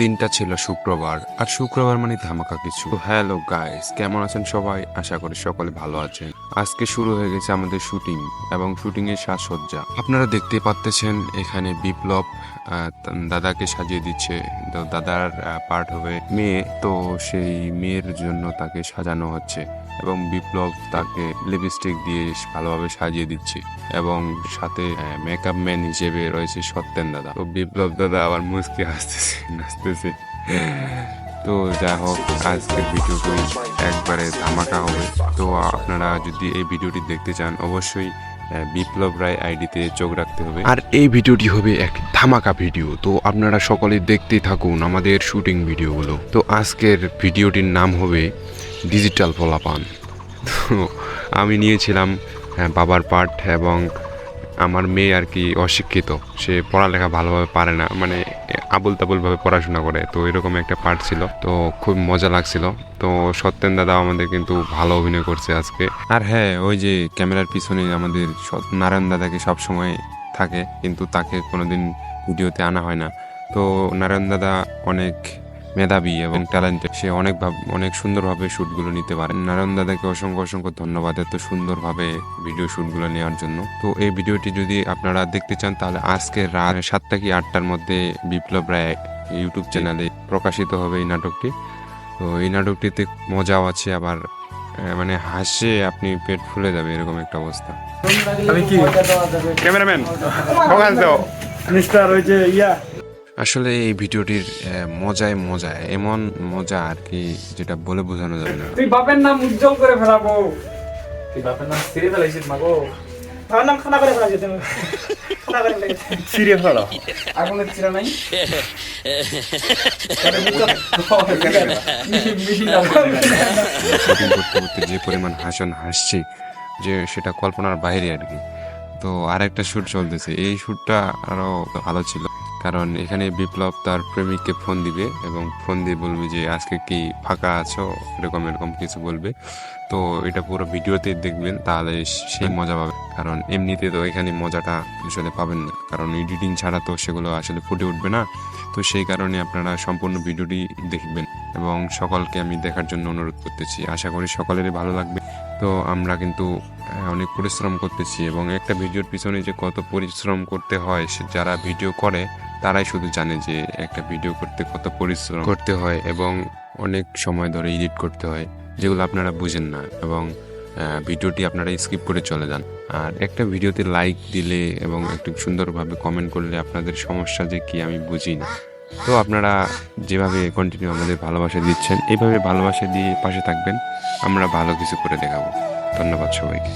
দিনটা ছিল শুক্রবার আর শুক্রবার মানে ধামাকা কিছু। হ্যালো গাইস কেমন আছেন সবাই? আশা করি সকলে ভালো আছেন। আজকে শুরু হয়ে গেছে আমাদের শুটিং এবং শুটিং এর সাজসজ্জা। আপনারা দেখতে পাচ্তেছেন এখানে বিপ্লব দাদাকে সাজিয়ে দিচ্ছে। তো দাদার পার্ট হবে মেয়ে। তো সেই মেয়ের জন্য তাকে সাজানো হচ্ছে এবং বিপ্লব তাকে লিপস্টিক দিয়ে ভালোভাবে সাজিয়ে দিচ্ছে এবং সাথে মেকআপ ম্যান হিসেবে রয়েছে সত্যেন দাদা। তো বিপ্লব দাদা আবার মুসকে হাসতেছে। নাচতেছে তো যা হোক আজকের ভিডিওটি একবারে ধামাকা হবে। তো আপনারা যদি এই ভিডিওটি দেখতে চান অবশ্যই বিপ্লব রায় আইডিতে চোখ রাখতে হবে। আর এই ভিডিওটি হবে এক ধামাকা ভিডিও। তো আপনারা সকলে দেখতেই থাকুন আমাদের শুটিং ভিডিওগুলো। তো আজকের ভিডিওটির নাম হবে ডিজিটাল ফলাপান তো আমি নিয়েছিলাম হ্যাঁ, বাবার পার্ট এবং আমার মেয়ে আর কি অশিক্ষিত। সে পড়ালেখা ভালোভাবে পারে না মানে আবুল তাবুলভাবে পড়াশোনা করে। তো এরকম একটা পার্ট ছিল। তো খুব মজা লাগছিল। তো সত্যেন দাদা আমাদের কিন্তু ভালো অভিনয় করছে আজকে। আর হ্যাঁ ওই যে ক্যামেরার পিছনে আমাদের নারায়ণ দাদাকে সব সময় থাকে, কিন্তু তাকে কোনোদিন ভিডিওতে আনা হয় না। তো নারায়ণ দাদা অনেক মেধাবী এবং ট্যালেন্টেড সে অনেক ভাব- অনেক সুন্দরভাবে শ্যুটগুলো নিতে পারে। নারায়ণ দাদাকে অসংখ্য অসংখ্য ধন্যবাদ এত সুন্দরভাবে ভিডিও শ্যুটগুলো নেওয়ার জন্য। তো এই ভিডিওটি যদি আপনারা দেখতে চান তাহলে আজকে রাত সাতটা কি আটটার মধ্যে বিপ্লব রায় ইউটিউব চ্যানেলে প্রকাশিত হবে এই নাটকটি। তো এই নাটকটিতে মজাও আছে আবার মানে হাসে আপনি পেট ফুলে যাবে এরকম একটা অবস্থা। আমি কি? ক্যামেরাম্যান তো মিস্টার ওই যে ইয়া আসলে এই ভিডিওটির মজায় মজায় এমন মজা আর কি যেটা বলে বোঝানো যাবে না। তুই বাপের নাম উজ্জ্বল করে ফেলাবো। তুই বাপের নাম সিরিয়ে ফেলাইছিস মাগো আমার নাম খানা করে ফেলা যেতে হবে। খানা করে ফেলা আগুনের চিরা নাই? করতে করতে যে পরিমাণ হাসন হাসছি যে সেটা কল্পনার বাইরে আর কি। তো আর একটা শ্যুট চলতেছে। এই শ্যুটটা আরও ভালো ছিল। কারণ এখানে বিপ্লব তার প্রেমিককে ফোন দিবে এবং ফোন দিয়ে বলবে যে, আজকে কি ফাঁকা আছো? এরকম এরকম কিছু বলবে। তো এটা পুরো ভিডিওতে দেখবেন, তাহলে সেই মজা পাবে। কারণ এমনিতে তো এখানে মজাটা আসলে পাবেন না। কারণ এডিটিং ছাড়া তো সেগুলো আসলে ফুটে উঠবে না। তো সেই কারণে আপনারা সম্পূর্ণ ভিডিওটি দেখবেন এবং সকলকে আমি দেখার জন্য অনুরোধ করতেছি। আশা করি সকলেরই ভালো লাগবে। তো আমরা কিন্তু অনেক পরিশ্রম করতেছি এবং একটা ভিডিওর পিছনে যে কত পরিশ্রম করতে হয় যারা ভিডিও করে তারাই শুধু জানে যে একটা ভিডিও করতে কত পরিশ্রম করতে হয় এবং অনেক সময় ধরে এডিট করতে হয় যেগুলো আপনারা বুঝেন না এবং ভিডিওটি আপনারা স্কিপ করে চলে যান। আর একটা ভিডিওতে লাইক দিলে এবং একটু সুন্দরভাবে কমেন্ট করলে আপনাদের সমস্যা যে কি আমি বুঝি না। তো আপনারা যেভাবে কন্টিনিউ আমাদের ভালোবাসা দিচ্ছেন এইভাবে ভালোবাসা দিয়ে পাশে থাকবেন আমরা ভালো কিছু করে দেখাবো। ধন্যবাদ সবাইকে।